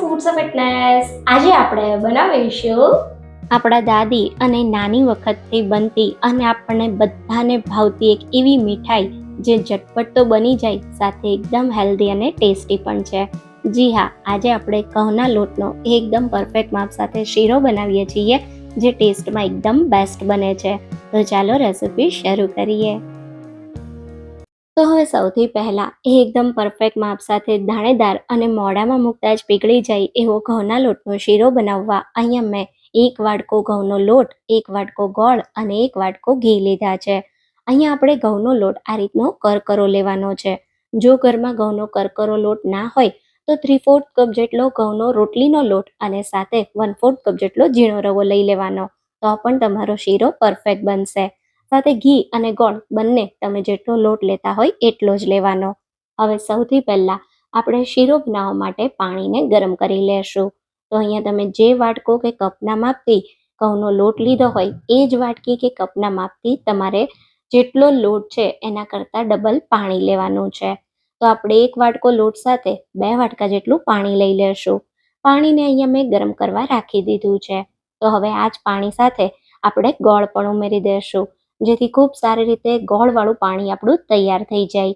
Foods of fitness આજે આપણે બનાવીશું આપણા દાદી અને નાની વખતથી બનતી અને આપણને બધાને ભાવતી એક એવી મીઠાઈ જે ઝટપટ તો બની જાય, સાથે એકદમ હેલ્ધી અને ટેસ્ટી પણ છે. જી હા, આજે આપણે કહના લોટનો એકદમ પરફેક્ટ માપ સાથે શીરો બનાવીએ છીએ, જે ટેસ્ટમાં એકદમ બેસ્ટ બને છે. તો ચાલો રેસિપી શરૂ કરીએ. તો હવે સૌથી પહેલાં એ એકદમ પરફેક્ટ માપ સાથે દાણેદાર અને મોઢામાં મૂકતા જ પીગળી જાય એવો ઘઉંના લોટનો શીરો બનાવવા. અહીંયા મેં એક વાટકો ઘઉંનો લોટ, એક વાટકો ગોળ અને એક વાટકો ઘી લીધા છે. અહીંયા આપણે ઘઉંનો લોટ આ રીતનો કરકરો લેવાનો છે. જો ઘરમાં ઘઉંનો કરકરો લોટ ના હોય, તો થ્રી ફોર્થ કપ જેટલો ઘઉંનો રોટલીનો લોટ અને સાથે વન ફોર્થ કપ જેટલો ઝીણો રવો લઈ લેવાનો. તો પણ તમારો શીરો પરફેક્ટ બનશે. સાથે ઘી અને ગોળ બંને તમે જેટલો લોટ લેતા હોય એટલો જ લેવાનો. હવે સૌથી પહેલાં આપણે શીરો બનાવવા માટે પાણીને ગરમ કરી લેશું. તો અહીંયા તમે જે વાટકો કે કપના માપથી ઘઉંનો લોટ લીધો હોય એ જ વાટકી કે કપના માપથી તમારે જેટલો લોટ છે એના કરતાં ડબલ પાણી લેવાનું છે. તો આપણે એક વાટકો લોટ સાથે બે વાટકા જેટલું પાણી લઈ લેશું. પાણીને અહીંયા મેં ગરમ કરવા રાખી દીધું છે. તો હવે આ જ પાણી સાથે આપણે ગોળ પણ ઉમેરી દઈશું જેથી ખૂબ સારી રીતે ગોળવાળું પાણી આપણું તૈયાર થઈ જાય.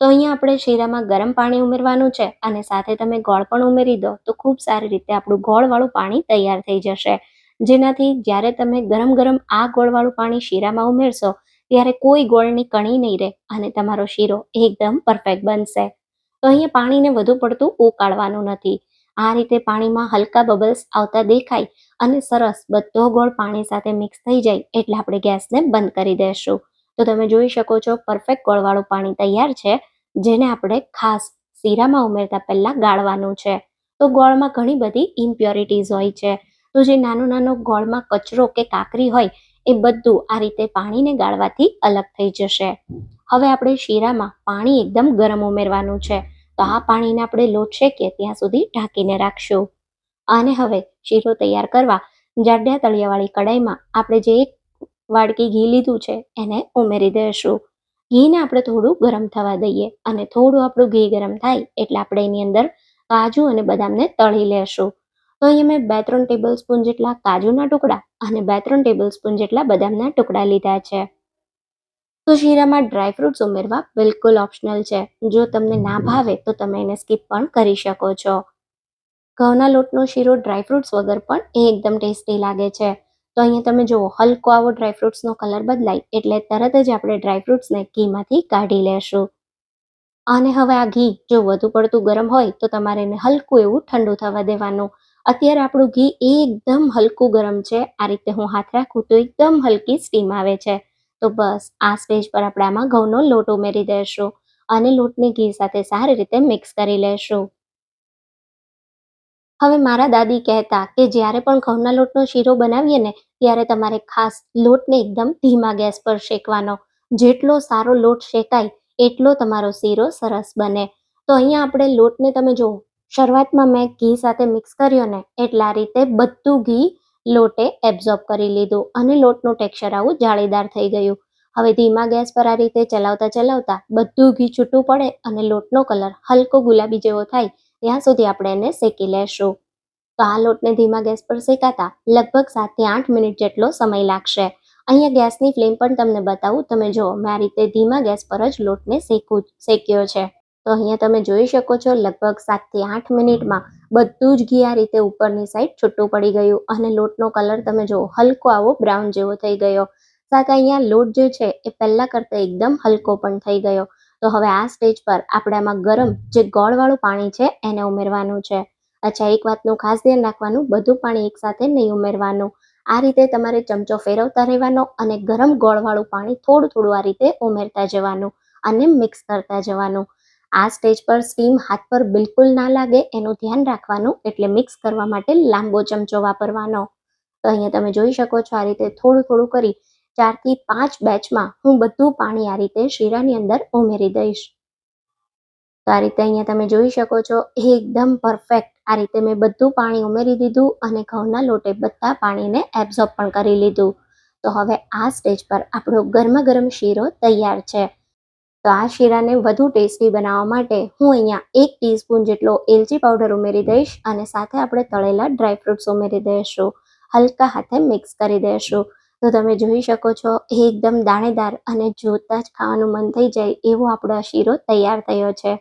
તો અહીંયા આપણે શીરામાં ગરમ પાણી ઉમેરવાનું છે અને સાથે તમે ગોળ પણ ઉમેરી દો તો ખૂબ સારી રીતે આપણું ગોળવાળું પાણી તૈયાર થઈ જશે. જેનાથી જ્યારે તમે ગરમ ગરમ આ ગોળવાળું પાણી શીરામાં ઉમેરશો ત્યારે કોઈ ગોળની કણી નહીં રહે અને તમારો શીરો એકદમ પરફેક્ટ બનશે. તો અહીંયા પાણીને વધુ પડતું ઉકાળવાનું નથી. આ રીતે પાણીમાં હલકા બબલ્સ આવતા દેખાય અને સરસ બધો ગોળ પાણી સાથે મિક્સ થઈ જાય એટલે આપણે ગેસને બંધ કરી દઈશું તો તમે જોઈ શકો છો પરફેક્ટ ગોળવાળું પાણી તૈયાર છે, જેને આપણે ખાસ શીરામાં ઉમેરતા પહેલાં ગાળવાનું છે. તો ગોળમાં ઘણી બધી ઇમ્પ્યોરિટીઝ હોય છે. તો જે નાનો નાનો ગોળમાં કચરો કે કાકરી હોય, એ બધું આ રીતે પાણીને ગાળવાથી અલગ થઈ જશે. હવે આપણે શીરામાં પાણી એકદમ ગરમ ઉમેરવાનું છે. તો આ પાણીને આપણે લોટ શેકીએ ત્યાં સુધી ઢાંકીને રાખશું. અને હવે શીરો તૈયાર કરવા જાડા તળિયાવાળી કડાઈમાં આપણે જે એક વાડકી ઘી લીધું છે એને ઉમેરી દઈશું. ઘીને આપણે થોડું ગરમ થવા દઈએ અને થોડું આપણું ઘી ગરમ થાય એટલે આપણે એની અંદર કાજુ અને બદામને તળી લેશું. તો અહીંયા મેં બે ત્રણ ટેબલ સ્પૂન જેટલા કાજુના ટુકડા અને બે ત્રણ ટેબલ સ્પૂન જેટલા બદામના ટુકડા લીધા છે. તો શીરામાં ડ્રાયફ્રૂટ્સ ઉમેરવા બિલકુલ ઓપ્શનલ છે. જો તમને ના ભાવે તો તમે એને સ્કીપ પણ કરી શકો છો. ઘઉંના લોટનો શીરો ડ્રાયફ્રૂટ્સ વગર પણ એ એકદમ ટેસ્ટી લાગે છે. તો અહીંયા તમે જુઓ, હલકો આવો ડ્રાયફ્રૂટ્સનો કલર બદલાય એટલે તરત જ આપણે ડ્રાયફ્રૂટ્સને ઘીમાંથી કાઢી લેશું. અને હવે આ ઘી, જો વધુ પડતું ગરમ હોય તો તમારે એને હલકું એવું ઠંડુ થવા દેવાનું. અત્યારે આપણું ઘી એકદમ હલકું ગરમ છે. આ રીતે હું હાથ રાખું તો એકદમ હલકી સ્ટીમ આવે છે. તો બસ, આ સ્ટેજ પર આપણે આમાં ઘઉંનો લોટ ઉમેરી દેશું અને લોટને ઘી સાથે સારી રીતે મિક્સ કરી લેશું. હવે મારા દાદી કહેતા કે જ્યારે પણ ઘઉંના લોટનો શીરો બનાવીએ ને, ત્યારે તમારે ખાસ લોટને એકદમ ધીમા ગેસ પર શેકવાનો. જેટલો સારો લોટ શેકાય, એટલો તમારો શીરો સરસ બને. તો અહીંયા આપણે લોટને તમે જુઓ, શરૂઆતમાં મેં ઘી સાથે મિક્સ કર્યો ને, એટલે રીતે બધું ઘી લોટે એબ્ઝોર્બ કરી લીધું અને લોટનું ટેક્સચર આવું જાળીદાર થઈ ગયું. હવે ધીમા ગેસ પર આ રીતે ચલાવતા ચલાવતા બધું ઘી છૂટું પડે અને લોટનો કલર હલકો ગુલાબી જેવો થાય ત્યાં સુધી આપણે એને શેકી લેશું. તો આ લોટને ધીમા ગેસ પર શેકાતા લગભગ સાતથી આઠ મિનિટ જેટલો સમય લાગશે. અહીંયા ગેસની ફ્લેમ પણ તમને બતાવું. તમે જુઓ, મેં આ રીતે ધીમા ગેસ પર જ લોટને શેકું શેક્યો છે. તો અહીંયા તમે જોઈ શકો છો, લગભગ સાતથી આઠ મિનિટમાં બધું જ ઘી આ રીતે ઉપરની સાઈડ છૂટું પડી ગયું. અને લોટનો કલર તમે જુઓ, હલકો આવો બ્રાઉન જેવો થઈ ગયો. સાથે અહીંયા લોટ જે છે, એ પહેલાં કરતાં એકદમ હલકો પણ થઈ ગયો. તો હવે આ સ્ટેજ પર આપણે આમાં ગરમ જે ગોળવાળું પાણી છે એને ઉમેરવાનું છે. અચ્છા, એક વાતનું ખાસ ધ્યાન રાખવાનું, બધું પાણી એકસાથે નહીં ઉમેરવાનું. આ રીતે તમારે ચમચો ફેરવતા રહેવાનો અને ગરમ ગોળવાળું પાણી થોડું થોડું આ રીતે ઉમેરતા જવાનું અને મિક્સ કરતા જવાનું. આ સ્ટેજ પર સ્ટીમ હાથ પર બિલકુલ ના લાગે, એનું ધ્યાન રાખવાનું એટલે મિક્સ કરવા માટે લાંબો ચમચો વાપરવાનો. તો અહીંયા તમે જોઈ શકો છો આ રીતે થોડું થોડું કરી ચારથી પાંચ બેચમાં હું બધું પાણી આ રીતે શીરાની અંદર ઉમેરી દઈશ. તો આ રીતે અહીંયા તમે જોઈ શકો છો, એકદમ પરફેક્ટ આ રીતે મેં બધું પાણી ઉમેરી દીધું અને ઘઉંના લોટે બધા પાણીને એબ્ઝોર્બ પણ કરી લીધું. તો હવે આ સ્ટેજ પર આપણો ગરમા ગરમ શીરો તૈયાર છે. તો આ શીરાને વધુ ટેસ્ટી બનાવવા માટે હું અહીંયા એક ટીસ્પૂન જેટલો એલચી પાવડર ઉમેરી દઈશ અને સાથે આપણે તળેલા ડ્રાયફ્રૂટ્સ ઉમેરી દઈશું. હલકા હાથે મિક્સ કરી દઈશું. તો તમે જોઈ શકો છો એકદમ દાણેદાર અને જોતા જ ખાવાનું મન થઈ જાય એવો આપણો આ શીરો તૈયાર થયો છે.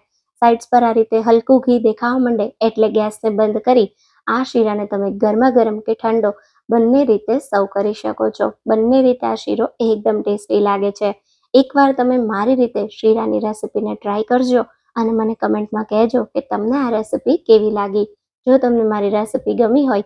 સાઇડ્સ પર આ રીતે હલકું ઘી દેખાવા માંડે એટલે ગેસને બંધ કરી આ શીરાને તમે ગરમા ગરમ કે ઠંડો બંને રીતે સર્વ કરી શકો છો. બંને રીતે આ શીરો એકદમ ટેસ્ટી લાગે છે. એકવાર તમે મારી રીતે શીરાની રેસિપીને ટ્રાય કરજો અને મને કમેન્ટમાં કહેજો કે તમને આ રેસિપી કેવી લાગી. જો તમને મારી રેસિપી ગમી હોય